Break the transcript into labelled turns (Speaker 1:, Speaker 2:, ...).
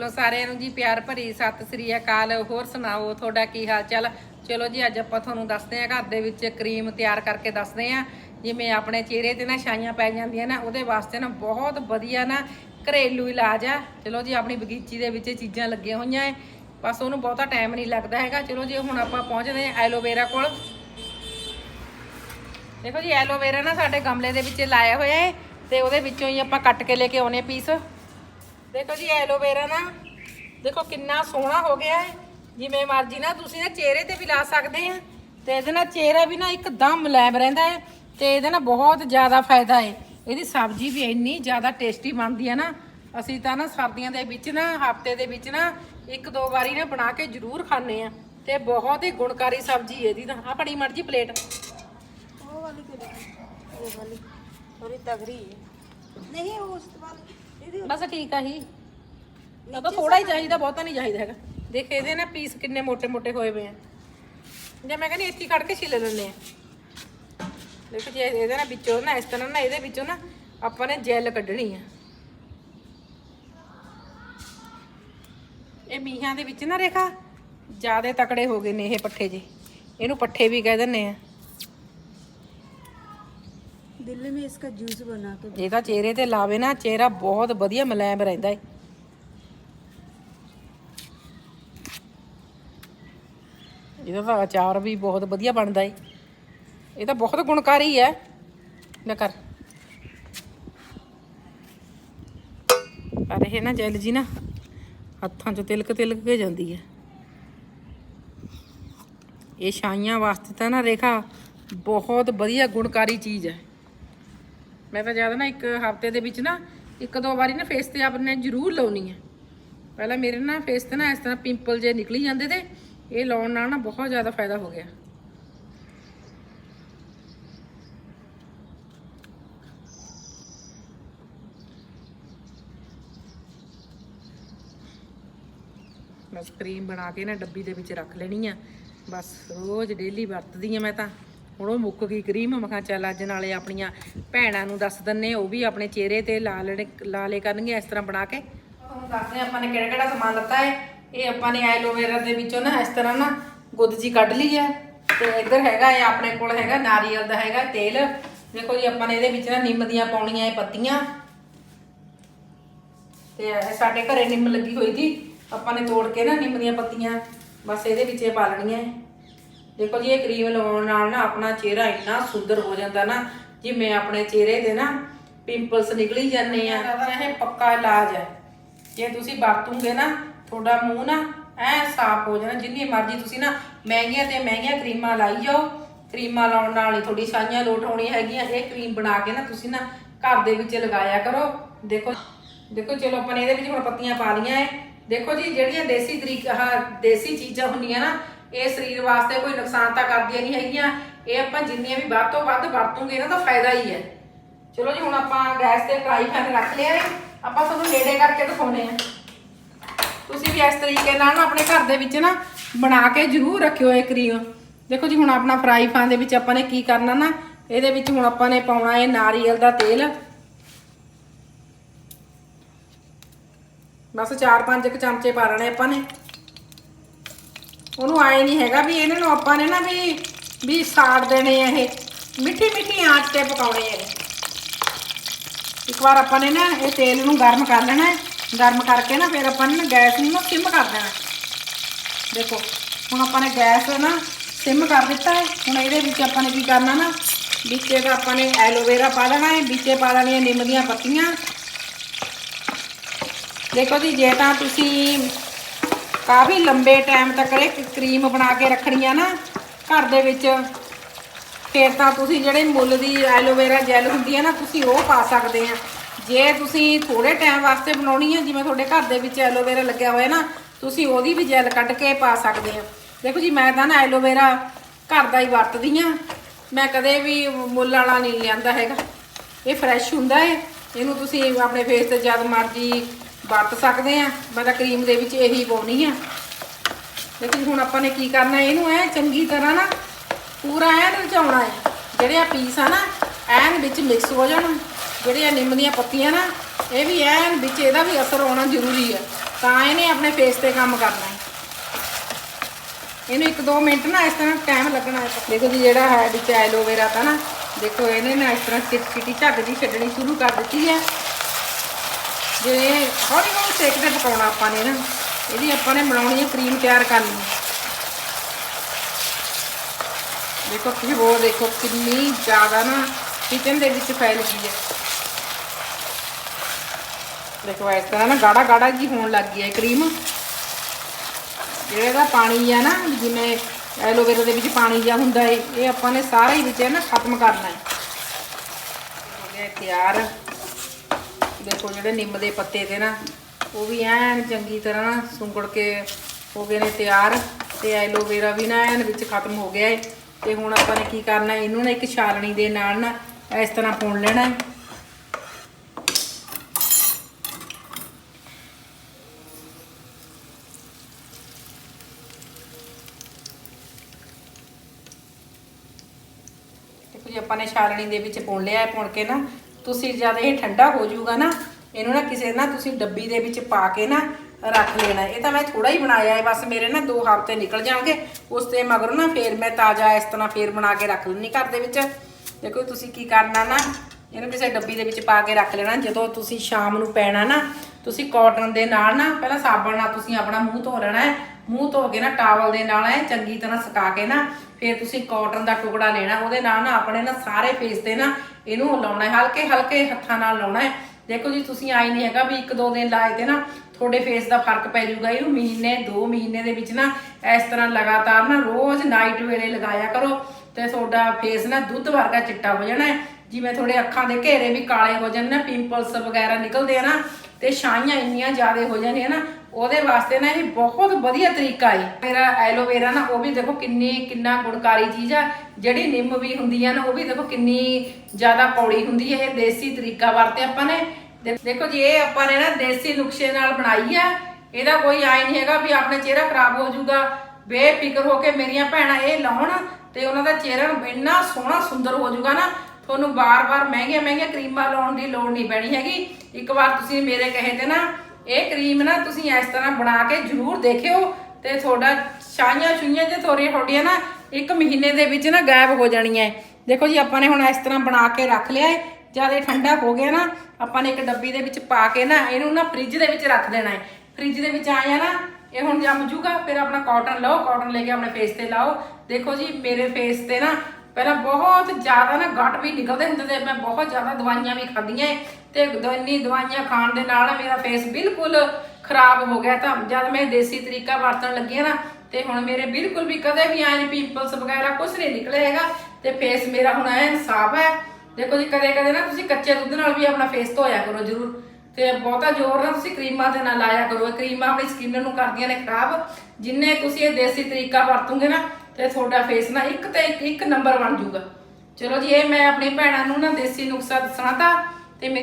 Speaker 1: ਵੱਲੋਂ ਸਾਰਿਆਂ ਨੂੰ ਜੀ, ਪਿਆਰ ਭਰੀ ਸਤਿ ਸ੍ਰੀ ਅਕਾਲ। ਹੋਰ ਸੁਣਾਓ, ਤੁਹਾਡਾ ਕੀ ਹਾਲ ਚਾਲ? ਚਲੋ ਜੀ, ਅੱਜ ਆਪਾਂ ਤੁਹਾਨੂੰ ਦੱਸਦੇ ਹਾਂ ਘਰ ਦੇ ਵਿੱਚ ਕਰੀਮ ਤਿਆਰ ਕਰਕੇ ਦੱਸਦੇ ਹਾਂ। ਜਿਵੇਂ ਆਪਣੇ ਚਿਹਰੇ ਤੇ ਨਾ ਛਾਈਆਂ ਪੈ ਜਾਂਦੀਆਂ ਨਾ, ਉਹਦੇ ਵਾਸਤੇ ਨਾ ਬਹੁਤ ਵਧੀਆ ਨਾ ਘਰੇਲੂ ਇਲਾਜ ਆ। ਚਲੋ ਜੀ, ਆਪਣੀ ਬਗੀਚੀ ਦੇ ਵਿੱਚ ਚੀਜ਼ਾਂ ਲੱਗੀਆਂ ਹੋਈਆਂ ਐ। ਬਸ ਉਹਨੂੰ ਬਹੁਤਾ ਟਾਈਮ ਨਹੀਂ ਲੱਗਦਾ ਹੈਗਾ। ਚਲੋ ਜੀ, ਹੁਣ ਆਪਾਂ ਪਹੁੰਚਦੇ ਹਾਂ ਐਲੋਵੇਰਾ ਕੋਲ। ਦੇਖੋ ਜੀ, ਐਲੋਵੇਰਾ ਨਾ ਸਾਡੇ ਗਮਲੇ ਦੇ ਵਿੱਚ ਲਾਇਆ ਹੋਇਆ ਹੈ ਤੇ ਉਹਦੇ ਵਿੱਚੋਂ ਹੀ ਆਪਾਂ ਕੱਟ ਕੇ ਲੈ ਕੇ ਆਉਨੇ ਪੀਸ। ਦੇਖੋ ਜੀ ਐਲੋਵੇਰਾ ਨਾ ਦੇਖੋ ਕਿੰਨਾ ਸੋਹਣਾ ਹੋ ਗਿਆ ਹੈ। ਜਿਵੇਂ ਮਰਜ਼ੀ ਨਾ ਤੁਸੀਂ ਨਾ ਚਿਹਰੇ ਤੇ ਵੀ ਲਾ ਸਕਦੇ ਆ ਤੇ ਇਹਦੇ ਨਾਲ ਚਿਹਰਾ ਵੀ ਨਾ ਇੱਕਦਮ ਮੁਲਾਇਮ ਰਹਿੰਦਾ ਹੈ ਤੇ ਇਹਦੇ ਨਾਲ ਬਹੁਤ ਜ਼ਿਆਦਾ ਫਾਇਦਾ ਹੈ। ਇਹਦੀ ਸਬਜ਼ੀ ਵੀ ਇੰਨੀ ਜ਼ਿਆਦਾ ਟੇਸਟੀ ਬਣਦੀ ਹੈ ਨਾ ਅਸੀਂ ਤਾਂ ਨਾ ਸਰਦੀਆਂ ਦੇ ਵਿੱਚ ਨਾ ਹਫ਼ਤੇ ਦੇ ਵਿੱਚ ਨਾ ਇੱਕ ਦੋ ਵਾਰੀ ਨਾ ਬਣਾ ਕੇ ਜ਼ਰੂਰ ਖਾਂਦੇ ਆ ਤੇ ਬਹੁਤ ਹੀ ਗੁਣਕਾਰੀ ਸਬਜ਼ੀ ਇਹਦੀ ਤਾਂ। ਆਪਣੀ ਮਰਜ਼ੀ ਪਲੇਟ।
Speaker 2: ਉਹ ਵਾਲੀ ਕਿਹੜੀ ਉਹ ਵਾਲੀ ਥੋੜੀ ਤਗੜੀ ਨਹੀਂ ਉਸ ਵਾਲੀ। ਦੇਖਦੀ
Speaker 1: ਬਸ ਠੀਕ ਆ ਹੀ। ਆਪਾਂ ਥੋੜਾ ਹੀ ਚਾਹੀਦਾ ਬਹੁਤਾ ਨਹੀਂ ਚਾਹੀਦਾ ਹੈਗਾ। ਦੇਖ ਇਹਦੇ ਨਾ ਪੀਸ ਕਿੰਨੇ ਮੋਟੇ ਮੋਟੇ ਹੋਏ ਪਏ ਆ। ਜੇ ਮੈਂ ਕਹਿੰਦੀ ਇੱਥੇ ਕੱਢ ਕੇ ਛਿੱਲ ਲੈਂਦੇ ਆ। ਦੇਖੋ ਜੇ ਇਹਦੇ ਨਾਲ ਵਿੱਚੋਂ ਨਾ ਇਸ ਤਰ੍ਹਾਂ ਨਾ ਇਹਦੇ ਵਿੱਚੋਂ ਨਾ ਆਪਾਂ ਨੇ ਜੈਲ ਕੱਢਣੀ ਆ। ਇਹ ਮੀਹਾਂ ਦੇ ਵਿੱਚ ਨਾ ਰੇਖਾ ਜ਼ਿਆਦਾ ਤਕੜੇ ਹੋ ਗਏ ਨੇ ਇਹ ਪੱਠੇ ਜੀ। ਇਹਨੂੰ ਪੱਠੇ ਵੀ ਕਹਿ ਦਿੰਨੇ ਆ।
Speaker 2: दिल्ली में इसका जूस बना के
Speaker 1: ਜੇ ਤਾਂ ਚਿਹਰੇ ਤੇ ਲਾਵੇ ਨਾ ਚਿਹਰਾ ਬਹੁਤ ਵਧੀਆ ਮੁਲਾਇਮ ਰਹਿੰਦਾ ਏ ਇਹਦਾ ਤਾਂ ਅਚਾਰ ਵੀ ਬਹੁਤ ਵਧੀਆ ਬਣਦਾ ਏ ਇਹ ਤਾਂ ਬਹੁਤ ਗੁਣਕਾਰੀ ਹੈ ਲੈ ਕਰ ਪਰ ਇਹ ਨਾ ਜੈਲ ਜੀ ਨਾ ਹੱਥਾਂ 'ਚ ਤਿਲਕ ਤਿਲਕ ਕੇ ਜਾਂਦੀ ਹੈ ਇਹ ਛਾਈਆਂ ਵਾਸਤੇ ਤਾਂ ਨਾ ਰੇਖਾ ਬਹੁਤ ਵਧੀਆ ਗੁਣਕਾਰੀ ਚੀਜ਼ ਹੈ ਮੈਂ ਤਾਂ ਜ਼ਿਆਦਾ ਨਾ ਇੱਕ ਹਫ਼ਤੇ ਦੇ ਵਿੱਚ ਨਾ ਇੱਕ ਦੋ ਵਾਰੀ ਨਾ ਫੇਸ ਤੇ ਆਪਣੇ ਜ਼ਰੂਰ ਲਾਉਣੀ ਹੈ। ਪਹਿਲਾਂ ਮੇਰੇ ਨਾ ਫੇਸ ਤੇ ਨਾ ਇਸ ਤਰ੍ਹਾਂ ਪਿੰਪਲ ਜੇ ਨਿਕਲੀ ਜਾਂਦੇ ਤੇ ਇਹ ਲਾਉਣ ਨਾਲ ਨਾ ਬਹੁਤ ਜ਼ਿਆਦਾ ਫਾਇਦਾ ਹੋ ਗਿਆ। ਬਸ ਕਰੀਮ ਬਣਾ ਕੇ ਨਾ ਡੱਬੀ ਦੇ ਵਿੱਚ ਰੱਖ ਲੈਣੀ ਆ। ਬਸ ਰੋਜ਼ ਡੇਲੀ ਵਰਤਦੀ ਆ ਮੈਂ ਤਾਂ। ਹੁਣ ਉਹ ਮੁੱਕ ਗਈ ਕਰੀਮ, ਮੈਂ ਚੱਲ ਅੱਜ ਨਾਲੇ ਆਪਣੀਆਂ ਭੈਣਾਂ ਨੂੰ ਦੱਸ ਦਿੰਨੇ ਉਹ ਵੀ ਆਪਣੇ ਚਿਹਰੇ ਤੇ ਲਾ ਲੈਣੇ, ਲਾ ਲੇ ਕਰਨਗੇ ਇਸ ਤਰ੍ਹਾਂ ਬਣਾ ਕੇ। ਤੁਹਾਨੂੰ ਦੱਸਦੇ ਆਪਾਂ ਨੇ ਕਿਹੜਾ ਕਿਹੜਾ ਸਮਾਨ ਲੱਤਾ ਹੈ। ਇਹ ਆਪਾਂ ਨੇ ਐਲੋਵੇਰਾ ਦੇ ਵਿੱਚੋਂ ਨਾ ਇਸ ਤਰ੍ਹਾਂ ਨਾ ਗੁੱਦ ਜੀ ਕੱਢ ਲਈ ਹੈ। ਤੇ ਇੱਧਰ ਹੈਗਾ ਇਹ ਆਪਣੇ ਕੋਲ ਹੈਗਾ, ਨਾਰੀਅਲ ਦਾ ਹੈਗਾ ਤੇਲ। ਦੇਖੋ ਜੀ, ਆਪਾਂ ਨੇ ਇਹਦੇ ਵਿੱਚ ਨਾ ਨਿੰਮ ਦੀਆਂ ਪਾਉਣੀਆਂ ਇਹ ਪੱਤੀਆਂ। ਤੇ ਸਾਡੇ ਘਰੇ ਨਿੰਮ ਲੱਗੀ ਹੋਈ ਜੀ ਆਪਾਂ ਨੇ ਤੋੜ ਕੇ ਨਾ ਨਿੰਮ ਦੀਆਂ ਪੱਤੀਆਂ ਬਸ ਇਹਦੇ ਵਿੱਚ ਇਹ ਪਾ ਲੈਣੀਆਂ। ਹੈ। ਦੇਖੋ ਜੀ ਇਹ ਕਰੀਮ ਲਗਾਉਣ ਨਾਲ ਨਾ ਆਪਣਾ ਚਿਹਰਾ ਇੰਨਾ ਸੁੰਦਰ ਹੋ ਜਾਂਦਾ ਨਾ ਜਿਵੇਂ ਆਪਣੇ ਚਿਹਰੇ ਤੇ ਨਾ ਪਿੰਪਲਸ ਨਿਕਲੀ ਜਾਂਦੇ ਆ ਇਹ ਪੱਕਾ ਇਲਾਜ ਹੈ ਜੇ ਤੁਸੀਂ ਵਰਤੋਂਗੇ ਨਾ, ਤੁਹਾਡਾ ਮੂੰਹ ਨਾ ਐ ਸਾਫ਼ ਹੋ ਜਾਣਾ, ਜਿੰਨੀ ਮਰਜ਼ੀ ਤੁਸੀਂ ਨਾ ਮਹਿੰਗੀਆਂ ਤੇ ਮਹਿੰਗੀਆਂ ਕਰੀਮਾਂ ਲਾਈ ਜਾਓ। ਕਰੀਮਾਂ ਲਾਉਣ ਨਾਲ ਹੀ ਤੁਹਾਡੀ ਛਾਈਆਂ ਲੋਟ ਹੋਣੀ ਹੈਗੀਆਂ, ਇਹ ਕਰੀਮ ਬਣਾ ਕੇ ਨਾ ਤੁਸੀਂ ਨਾ ਘਰ ਦੇ ਵਿੱਚ ਲਗਾਇਆ ਕਰੋ। ਦੇਖੋ ਦੇਖੋ ਚਲੋ ਆਪਾਂ ਨੇ ਇਹਦੇ ਵਿੱਚ ਹੁਣ ਪੱਤੀਆਂ ਪਾ ਲਈਆਂ ਐ। ਦੇਖੋ ਜੀ, ਜਿਹੜੀਆਂ ਦੇਸੀ ਤਰੀਕਾ ਦੇਸੀ ਚੀਜ਼ਾਂ ਹੁੰਦੀਆਂ ਨਾ ਇਹ ਸਰੀਰ ਵਾਸਤੇ ਕੋਈ ਨੁਕਸਾਨ ਤਾਂ ਕਰਦੀਆਂ ਨਹੀਂ ਹੈਗੀਆਂ। ਇਹ ਆਪਾਂ ਜਿੰਨੀਆਂ ਵੀ ਵੱਧ ਤੋਂ ਵੱਧ ਵਰਤੋਂਗੇ, ਇਹਨਾਂ ਦਾ ਫਾਇਦਾ ਹੀ ਹੈ। ਚਲੋ ਜੀ, ਹੁਣ ਆਪਾਂ ਗੈਸ ਤੇ ਕੜਾਈ ਪੈਨ ਰੱਖ ਲਿਆ ਹੈ। ਆਪਾਂ ਤੁਹਾਨੂੰ ਨੇੜੇ ਕਰਕੇ ਦਿਖਾਉਨੇ ਆ ਤੁਸੀਂ ਵੀ ਇਸ ਤਰੀਕੇ ਨਾਲ ਨਾ ਆਪਣੇ ਘਰ ਦੇ ਵਿੱਚ ਨਾ ਬਣਾ ਕੇ ਜ਼ਰੂਰ ਰੱਖਿਓ ਇਹ ਕਰੀਮ ਦੇਖੋ ਜੀ, ਹੁਣ ਆਪਣਾ ਫਰਾਈ ਪੈਨ ਦੇ ਵਿੱਚ ਆਪਾਂ ਨੇ ਕੀ ਕਰਨਾ ਨਾ, ਇਹਦੇ ਵਿੱਚ ਹੁਣ ਆਪਾਂ ਨੇ ਪਾਉਣਾ ਹੈ ਨਾਰੀਅਲ ਦਾ ਤੇਲ। ਬਸ 4-5 ਕੁ ਚਮਚੇ ਪਾ ਲੈਣੇ ਆਪਾਂ ਨੇ। ਉਹਨੂੰ ਆਏ ਨਹੀਂ ਹੈਗਾ ਵੀ ਇਹਨਾਂ ਨੂੰ ਆਪਾਂ ਨੇ ਨਾ ਵੀ ਵੀ ਸਾੜ ਦੇਣੇ ਆ ਇਹ। ਮਿੱਠੀ ਮਿੱਠੀ ਆਂਚ ਤੇ ਪਕਾਉਣੇ ਆ ਇੱਕ ਵਾਰ ਆਪਾਂ ਨੇ ਨਾ ਇਹ ਤੇਲ ਨੂੰ ਗਰਮ ਕਰ ਲੈਣਾ ਹੈ। ਗਰਮ ਕਰਕੇ ਨਾ ਫਿਰ ਆਪਾਂ ਨੇ ਨਾ ਗੈਸ ਨੂੰ ਨਾ ਸਿਮ ਕਰ ਦੇਣਾ ਦੇਖੋ, ਹੁਣ ਆਪਾਂ ਨੇ ਗੈਸ ਨਾ ਸਿਮ ਕਰ ਦਿੱਤਾ ਹੈ। ਹੁਣ ਇਹਦੇ ਵਿੱਚ ਆਪਾਂ ਨੇ ਕੀ ਕਰਨਾ ਨਾ, ਵਿੱਚ ਇਹਦਾ ਆਪਾਂ ਨੇ ਐਲੋਵੇਰਾ ਪਾ ਲੈਣਾ ਹੈ। ਵਿੱਚੇ ਪਾ ਲੈਣੀਆਂ ਨਿੰਮ ਦੀਆਂ ਪੱਤੀਆਂ। ਦੇਖੋ ਜੀ, ਜੇ ਤਾਂ ਤੁਸੀਂ ਕਾਫੀ ਲੰਬੇ ਟਾਈਮ ਤੱਕ ਇਹ ਕਰੀਮ ਬਣਾ ਕੇ ਰੱਖਣੀ ਆ ਨਾ, ਘਰ ਦੇ ਵਿੱਚ। ਫਿਰ ਤਾਂ ਤੁਸੀਂ ਜਿਹੜੇ ਮੁੱਲ ਦੀ ਐਲੋਵੇਰਾ ਜੈਲ ਹੁੰਦੀ ਹੈ ਨਾ, ਤੁਸੀਂ ਉਹ ਪਾ ਸਕਦੇ ਆ। ਜੇ ਤੁਸੀਂ ਥੋੜੇ ਟਾਈਮ ਵਾਸਤੇ ਬਣਾਉਣੀ ਹੈ ਜਿਵੇਂ ਤੁਹਾਡੇ ਘਰ ਦੇ ਵਿੱਚ ਐਲੋਵੇਰਾ ਲੱਗਿਆ ਹੋਇਆ ਨਾ, ਤੁਸੀਂ ਉਹਦੀ ਵੀ ਜੈਲ ਕੱਢ ਕੇ ਪਾ ਸਕਦੇ ਆ। ਦੇਖੋ ਜੀ, ਮੈਂ ਤਾਂ ਨਾ ਐਲੋਵੇਰਾ ਘਰ ਦਾ ਹੀ ਵਰਤਦੀ ਆ। ਮੈਂ ਕਦੇ ਵੀ ਮੁੱਲ ਵਾਲਾ ਨਹੀਂ ਲਿਆਂਦਾ ਹੈਗਾ। ਇਹ ਫਰੈਸ਼ ਹੁੰਦਾ ਹੈ ਇਹਨੂੰ ਤੁਸੀਂ ਆਪਣੇ ਫੇਸ ਤੇ ਜਦ ਮਰਜ਼ੀ ਵਰਤ ਸਕਦੇ ਆ, ਮੈਂ ਤਾਂ ਕਰੀਮ ਦੇ ਵਿੱਚ ਇਹੀ ਪਾਉਣੀ ਆ। ਲੇਕਿਨ ਹੁਣ ਆਪਾਂ ਨੇ ਕੀ ਕਰਨਾ, ਇਹਨੂੰ ਐ ਚੰਗੀ ਤਰ੍ਹਾਂ ਨਾ ਪੂਰਾ ਐਨ ਰਚਾਉਣਾ ਹੈ ਜਿਹੜੇ ਆ ਪੀਸ ਆ ਨਾ, ਐਨ ਵਿੱਚ ਮਿਕਸ ਹੋ ਜਾਣ। ਜਿਹੜੇ ਆ ਨਿੰਮ ਦੀਆਂ ਪੱਤੀਆਂ ਨਾ, ਇਹ ਵੀ ਐਨ ਵਿੱਚ ਇਹਦਾ ਵੀ ਅਸਰ ਹੋਣਾ ਜ਼ਰੂਰੀ ਹੈ ਤਾਂ ਇਹਨੇ ਆਪਣੇ ਫੇਸ ਤੇ ਕੰਮ ਕਰਨਾ ਹੈ ਇਹਨੂੰ 1-2 ਮਿੰਟ ਨਾ ਇਸ ਤਰ੍ਹਾਂ ਟਾਈਮ ਲੱਗਣਾ ਹੈ ਦੇਖੋ ਜੀ, ਜਿਹੜਾ ਹੈ ਵਿੱਚ ਐਲੋਵੇਰਾ ਤਾਂ ਨਾ, ਦੇਖੋ ਇਹਨੇ ਨਾ ਇਸ ਤਰ੍ਹਾਂ ਚਿਟਚਿਟੀ ਝੱਗ ਦੀ ਛੱਡਣੀ ਸ਼ੁਰੂ ਕਰ ਦਿੱਤੀ ਹੈ ਜੇ ਹੌਲੀ ਹੌਲੀ ਸੇਕ ਤੇ ਪਕਾਉਣਾ ਆਪਾਂ ਨੇ ਨਾ ਇਹਦੀ ਆਪਾਂ ਨੇ ਬਣਾਉਣੀ ਹੈ ਕਰੀਮ ਤਿਆਰ ਕਰਨੀ ਹੈ। ਦੇਖੋ ਖੁਸ਼ਬੂ ਦੇਖੋ ਕਿੰਨੀ ਜ਼ਿਆਦਾ ਨਾ ਕਿਚਨ ਦੇ ਵਿੱਚ ਫੈਲ ਗਈ ਹੈ। ਦੇਖੋ ਇਸ ਤਰ੍ਹਾਂ ਨਾ ਗਾੜਾ ਗਾੜਾ ਜੀ ਹੋਣ ਲੱਗ ਗਈ ਹੈ ਕਰੀਮ ਜਿਹੜਾ ਇਹਦਾ ਪਾਣੀ ਆ ਨਾ, ਜਿਵੇਂ ਐਲੋਵੇਰਾ ਦੇ ਵਿੱਚ ਪਾਣੀ ਜਿਹਾ ਹੁੰਦਾ ਹੈ, ਇਹ ਆਪਾਂ ਨੇ ਸਾਰਾ ਹੀ ਵਿੱਚ ਨਾ ਖਤਮ ਕਰਨਾ ਹੈ। ਹੋ ਗਿਆ ਤਿਆਰ ਦੇਖੋ ਜਿਹੜੇ ਨਿੰਮ ਦੇ ਪੱਤੇ ਤੇ ਨਾ, ਉਹ ਵੀ ਐਨ ਚੰਗੀ ਤਰ੍ਹਾਂ ਸੁੰਗੜ ਕੇ ਹੋ ਗਏ ਨੇ ਤਿਆਰ ਤੇ ਐਲੋਵੇਰਾ ਵੀ ਨਾ ਐਨ ਵਿੱਚ ਖਤਮ ਹੋ ਗਿਆ ਹੈ ਤੇ ਹੁਣ ਆਪਾਂ ਨੇ ਕੀ ਕਰਨਾ, ਇਹਨੂੰ ਨਾ ਇੱਕ ਛਾਲਣੀ ਦੇ ਨਾਲ ਨਾ ਇਸ ਤਰ੍ਹਾਂ ਪੁਣ ਲੈਣਾ ਹੈ ਆਪਾਂ ਨੇ ਛਾਲਣੀ ਦੇ ਵਿੱਚ ਪੁਣ ਲਿਆ ਹੈ ਪੁਣ ਕੇ ਨਾ ਤੁਸੀਂ ਜਦ ਇਹ ਠੰਡਾ ਹੋ ਜਾਊਗਾ ਨਾ, ਇਹਨੂੰ ਨਾ ਕਿਸੇ ਨਾ ਤੁਸੀਂ ਡੱਬੀ ਦੇ ਵਿੱਚ ਪਾ ਕੇ ਨਾ ਰੱਖ ਲੈਣਾ। ਇਹ ਤਾਂ ਮੈਂ ਥੋੜਾ ਹੀ ਬਣਾਇਆ ਹੈ, ਬਸ ਮੇਰੇ ਨਾ 2 ਹਫ਼ਤੇ ਨਿਕਲ ਜਾਣਗੇ, ਉਸ ਤੇ ਮਗਰੋਂ ਨਾ ਫੇਰ ਮੈਂ ਤਾਜ਼ਾ ਇਸ ਤਰ੍ਹਾਂ ਫੇਰ ਬਣਾ ਕੇ ਰੱਖ ਲੈਣੀ ਘਰ ਦੇ ਵਿੱਚ। ਦੇਖੋ ਤੁਸੀਂ ਕੀ ਕਰਨਾ ਨਾ, ਇਹਨੂੰ ਕਿਸੇ ਡੱਬੀ ਦੇ ਵਿੱਚ ਪਾ ਕੇ ਰੱਖ ਲੈਣਾ, ਜਦੋਂ ਤੁਸੀਂ ਸ਼ਾਮ ਨੂੰ ਪੈਣਾ ਨਾ, ਤੁਸੀਂ ਕਾਟਨ ਦੇ ਨਾਲ ਨਾ, ਪਹਿਲਾਂ ਸਾਬਣ ਨਾਲ ਤੁਸੀਂ ਆਪਣਾ ਮੂੰਹ ਧੋ ਲੈਣਾ ਹੈ। ਮੂੰਹ ਧੋ ਕੇ ਨਾ ਟਾਵਲ ਦੇ ਨਾਲ ਐ ਚੰਗੀ ਤਰ੍ਹਾਂ ਸੁਕਾ ਕੇ ਨਾ ਫਿਰ ਤੁਸੀਂ ਕਾਟਨ ਦਾ ਟੁਕੜਾ ਲੈਣਾ, ਉਹਦੇ ਨਾਲ ਨਾ ਆਪਣੇ ਨਾ ਸਾਰੇ ਫੇਸ ਤੇ ਨਾ ਇਹਨੂੰ ਲਾਉਣਾ ਹੈ, ਹਲਕੇ ਹਲਕੇ ਹੱਥਾਂ ਨਾਲ ਲਾਉਣਾ ਹੈ। ਦੇਖੋ ਜੀ, ਤੁਸੀਂ ਆਈ ਨਹੀਂ ਹੈਗਾ ਵੀ ਇੱਕ ਦੋ ਦਿਨ ਲਾਏ ਤੇ ਨਾ ਤੁਹਾਡੇ ਫੇਸ ਦਾ ਫ਼ਰਕ ਪੈ ਜਾਊਗਾ। ਇਹਨੂੰ ਮਹੀਨੇ 2 ਮਹੀਨੇ ਦੇ ਵਿੱਚ ਨਾ ਇਸ ਤਰ੍ਹਾਂ ਲਗਾਤਾਰ ਨਾ ਰੋਜ਼ ਨਾਈਟ ਵੇਲੇ ਲਗਾਇਆ ਕਰੋ ਤੇ ਤੁਹਾਡਾ ਫੇਸ ਨਾ ਦੁੱਧ ਵਰਗਾ ਚਿੱਟਾ ਹੋ ਜਾਣਾ ਹੈ। ਜਿਵੇਂ ਤੁਹਾਡੇ ਅੱਖਾਂ ਦੇ ਘੇਰੇ ਵੀ ਕਾਲੇ ਹੋ ਜਾਣ ਨਾ ਪਿੰਪਲਸ ਵਗੈਰਾ ਨਿਕਲਦੇ ਆ ਨਾ, ਤੇ ਛਾਈਆਂ ਇੰਨੀਆਂ ਜ਼ਿਆਦਾ ਹੋ ਜਾਂਦੀਆਂ ਨਾ ਉਹਦੇ ਵਾਸਤੇ ਨਾ ਇਹ ਬਹੁਤ ਵਧੀਆ ਤਰੀਕਾ ਹੈ। ਮੇਰਾ ਐਲੋਵੇਰਾ ਨਾ, ਉਹ ਵੀ ਦੇਖੋ ਕਿੰਨੀ, ਕਿੰਨਾ ਗੁਣਕਾਰੀ ਚੀਜ਼ ਆ। ਜਿਹੜੀ ਨਿੰਮ ਵੀ ਹੁੰਦੀ ਆ ਨਾ, ਉਹ ਵੀ ਦੇਖੋ ਕਿੰਨੀ ਜ਼ਿਆਦਾ ਕੌੜੀ ਹੁੰਦੀ ਹੈ ਇਹ ਦੇਸੀ ਤਰੀਕਾ ਵਰਤੇ ਆਪਾਂ ਨੇ। ਦੇਖੋ ਜੀ, ਇਹ ਆਪਾਂ ਨੇ ਨਾ ਦੇਸੀ ਨੁਕਸੇ ਨਾਲ ਬਣਾਈ ਆ। ਇਹਦਾ ਕੋਈ ਆਈ ਨਹੀਂ ਹੈਗਾ ਵੀ ਆਪਣਾ ਚਿਹਰਾ ਖਰਾਬ ਹੋ ਜਾਊਗਾ। ਬੇਫਿਕਰ ਹੋ ਕੇ ਮੇਰੀਆਂ ਭੈਣਾਂ ਇਹ ਲਾਉਣ ਤੇ ਉਹਨਾਂ ਦਾ ਚਿਹਰਾ ਇੰਨਾ ਸੋਹਣਾ ਸੁੰਦਰ ਹੋ ਜਾਊਗਾ ਨਾ। ਤੁਹਾਨੂੰ ਬਾਰ-ਬਾਰ ਮਹਿੰਗੀਆਂ ਮਹਿੰਗੀਆਂ ਕਰੀਮਾਂ ਲਾਉਣ ਦੀ ਲੋੜ ਨਹੀਂ ਪੈਣੀ ਹੈਗੀ। ਇੱਕ ਵਾਰ ਤੁਸੀਂ ਮੇਰੇ ਕਹੇ ਤੇ ਨਾ ਇਹ ਕਰੀਮ ਨਾ ਤੁਸੀਂ ਇਸ ਤਰ੍ਹਾਂ ਬਣਾ ਕੇ ਜ਼ਰੂਰ ਦੇਖਿਓ ਤੇ ਤੁਹਾਡਾ ਛਾਈਆਂ ਛੁਈਆਂ ਜੇ ਥੋੜੀਆਂ ਥੋੜੀਆਂ ਨਾ ਇੱਕ ਮਹੀਨੇ ਦੇ ਵਿੱਚ ਨਾ ਗਾਇਬ ਹੋ ਜਾਣੀਆਂ ਹੈ। ਦੇਖੋ ਜੀ, ਆਪਾਂ ਨੇ ਹੁਣ ਇਸ ਤਰ੍ਹਾਂ ਬਣਾ ਕੇ ਰੱਖ ਲਿਆ ਹੈ। ਜਦ ਇਹ ਠੰਡਾ ਹੋ ਗਿਆ ਨਾ, ਆਪਾਂ ਨੇ ਇੱਕ ਡੱਬੀ ਦੇ ਵਿੱਚ ਪਾ ਕੇ ਨਾ ਇਹਨੂੰ ਨਾ ਫ੍ਰਿਜ ਦੇ ਵਿੱਚ ਰੱਖ ਦੇਣਾ ਹੈ। ਫ੍ਰਿਜ ਦੇ ਵਿੱਚ ਆਇਆ ਨਾ, ਇਹ ਹੁਣ ਜੰਮ ਜੂਗਾ, ਫਿਰ ਆਪਣਾ ਕਾਟਨ ਲਓ ਕਾਟਨ ਲੈ ਕੇ ਆਪਣੇ ਫੇਸ ਤੇ ਲਾਓ। ਦੇਖੋ ਜੀ, ਮੇਰੇ ਫੇਸ ਤੇ ਨਾ ਪਹਿਲਾਂ ਬਹੁਤ ਜ਼ਿਆਦਾ ਨਾ ਗੱਟ ਵੀ ਨਿਕਲਦੇ ਹੁੰਦੇ ਤੇ ਮੈਂ ਬਹੁਤ ਜ਼ਿਆਦਾ ਦਵਾਈਆਂ ਵੀ ਖਾਧੀਆਂ ਏ ਤੇ ਇੰਨੀ ਦਵਾਈਆਂ ਖਾਣ ਦੇ ਨਾਲ ਮੇਰਾ ਫੇਸ ਬਿਲਕੁਲ ਖਰਾਬ ਹੋ ਗਿਆ ਤਾਂ ਜਦ ਮੈਂ ਦੇਸੀ ਤਰੀਕਾ ਵਰਤਣ ਲੱਗੀ ਆ ਨਾ ਤੇ ਹੁਣ ਮੇਰੇ ਬਿਲਕੁਲ ਵੀ ਕਦੇ ਵੀ ਐਂ ਪਿੰਪਲਸ ਵਗੈਰਾ ਕੁਝ ਨਹੀਂ ਨਿਕਲੇ ਹੈਗਾ ਤੇ ਫੇਸ ਮੇਰਾ ਹੁਣ ਐਨ ਸਾਫ਼ ਹੈ। ਦੇਖੋ ਜੀ ਕਦੇ ਕਦੇ ਨਾ ਤੁਸੀਂ ਕੱਚੇ ਦੁੱਧ ਨਾਲ ਵੀ ਆਪਣਾ ਫੇਸ ਧੋਇਆ ਕਰੋ ਜ਼ਰੂਰ ਤੇ ਬਹੁਤਾ ਜ਼ੋਰ ਨਾ ਤੁਸੀਂ ਕਰੀਮਾਂ ਦੇ ਨਾਲ ਲਾਇਆ ਕਰੋ। ਇਹ ਕਰੀਮਾਂ ਆਪਣੀ ਸਕਿਨ ਨੂੰ ਕਰਦੀਆਂ ਨੇ ਖਰਾਬ। ਜਿੰਨੇ ਤੁਸੀਂ ਇਹ ਦੇਸੀ ਤਰੀਕਾ ਵਰਤੋਗੇ ਨਾ ਤੇ ਤੁਹਾਡਾ ਫੇਸ ਨਾ ਇੱਕ ਤੇ ਇੱਕ ਇੱਕ ਨੰਬਰ ਬਣ ਜਾਊਗਾ। ਚਲੋ ਜੀ, ਇਹ ਮੈਂ ਆਪਣੀ ਭੈਣਾਂ ਨੂੰ ਨਾ ਦੇਸੀ ਨੁਕਸਾ ਦੱਸਣਾ ਤਾਂ ਤੇ ਮੇ-